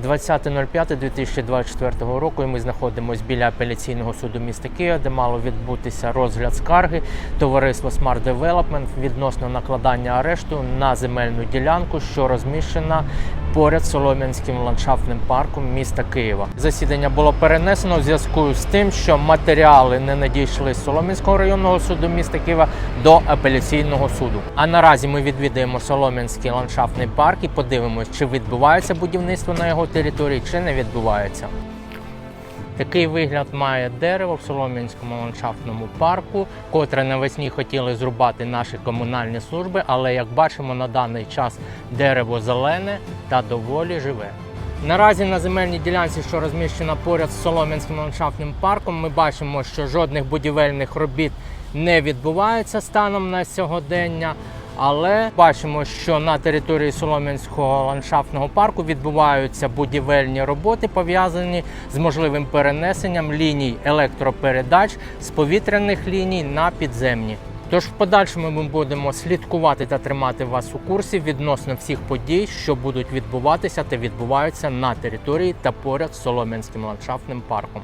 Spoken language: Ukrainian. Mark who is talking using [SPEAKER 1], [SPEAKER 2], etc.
[SPEAKER 1] 20.05.2024 року і ми знаходимося біля апеляційного суду міста Києва, де мало відбутися розгляд скарги товариства Smart Development відносно накладання арешту на земельну ділянку, що розміщена поряд Солом'янським ландшафтним парком міста Києва. Засідання було перенесено в зв'язку з тим, що матеріали не надійшли з Солом'янського районного суду міста Києва до апеляційного суду. А наразі ми відвідаємо Солом'янський ландшафтний парк і подивимось, чи відбувається будівництво на його території, чи не відбувається. Такий вигляд має дерево в Солом'янському ландшафтному парку, котре навесні хотіли зрубати наші комунальні служби, але як бачимо на даний час дерево зелене та доволі живе. Наразі на земельній ділянці, що розміщена поряд з Солом'янським ландшафтним парком, ми бачимо, що жодних будівельних робіт не відбувається станом на сьогодення. Але бачимо, що на території Солом'янського ландшафтного парку відбуваються будівельні роботи, пов'язані з можливим перенесенням ліній електропередач з повітряних ліній на підземні. Тож в подальшому ми будемо слідкувати та тримати вас у курсі відносно всіх подій, що будуть відбуватися та відбуваються на території та поряд з Солом'янським ландшафтним парком.